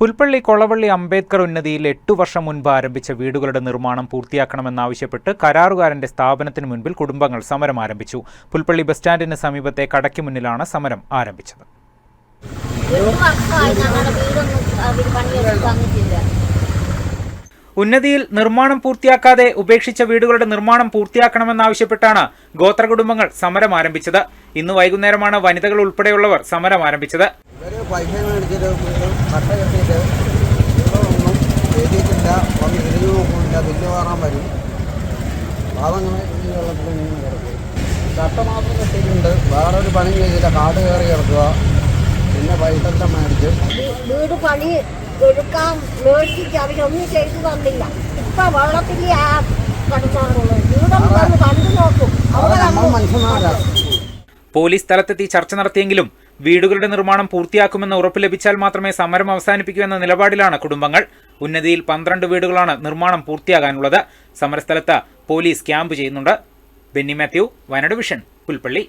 പുൽപ്പള്ളി കൊളവള്ളി അംബേദ്കർ ഉന്നതിയിൽ എട്ടു വർഷം മുൻപ് ആരംഭിച്ച വീടുകളുടെ നിർമ്മാണം പൂർത്തിയാക്കണമെന്നാവശ്യപ്പെട്ട് കരാറുകാരന്റെ സ്ഥാപനത്തിന് മുൻപിൽ കുടുംബങ്ങൾ സമരം ആരംഭിച്ചു. പുൽപ്പള്ളി ബസ് സ്റ്റാൻഡിന് സമീപത്തെ കടയ്ക്ക് മുന്നിലാണ് സമരം ആരംഭിച്ചത്. ഉന്നതിയിൽ നിർമ്മാണം പൂർത്തിയാക്കാതെ ഉപേക്ഷിച്ച വീടുകളുടെ നിർമ്മാണം പൂർത്തിയാക്കണമെന്നാവശ്യപ്പെട്ടാണ് ഗോത്ര കുടുംബങ്ങൾ സമരം ആരംഭിച്ചത്. ഇന്ന് വൈകുന്നേരമാണ് വനിതകൾ ഉൾപ്പെടെയുള്ളവർ സമരം ആരംഭിച്ചത്. ഇവർ പൈസ മേടിച്ചിട്ട് കട്ട കെട്ടിയിട്ട് ഒന്നും എഴുതിയിട്ടില്ല. തിരിഞ്ഞു നോക്കുന്നില്ല. ബില്ല് മാറാൻ വരും. പാവങ്ങൾ ഈ വെള്ളത്തിൽ ഇങ്ങനെ കിടക്കും. കട്ട മാത്രം കെട്ടിയിട്ടുണ്ട്. വേറെ ഒരു പണി ചെയ്തില്ല. കാട് കയറി കിടക്കുക. പിന്നെ പൈസ എല്ലാം മേടിച്ച് വീട് പണി എടുക്കാൻ മേടിച്ചിട്ട് അവരൊന്നും ചെയ്തു തന്നില്ല. ഇപ്പൊ വെള്ളത്തിൽ ആ കിടന്നാറുള്ളത് വീടൊന്നും കണ്ടു നോക്കും. പോലീസ് സ്ഥലത്തെത്തി ചർച്ച നടത്തിയെങ്കിലും വീടുകളുടെ നിർമ്മാണം പൂർത്തിയാക്കുമെന്ന് ഉറപ്പ് ലഭിച്ചാൽ മാത്രമേ സമരം അവസാനിപ്പിക്കൂ എന്ന നിലപാടിലാണ് കുടുംബങ്ങൾ. ഉന്നതിയിൽ പന്ത്രണ്ട് വീടുകളാണ് നിർമ്മാണം പൂർത്തിയാകാനുള്ളത്. സമരസ്ഥലത്ത് പോലീസ് ക്യാമ്പ് ചെയ്യുന്നുണ്ട്. ബെന്നി മാത്യു വയനാട് വിഷൻ പുൽപ്പള്ളി.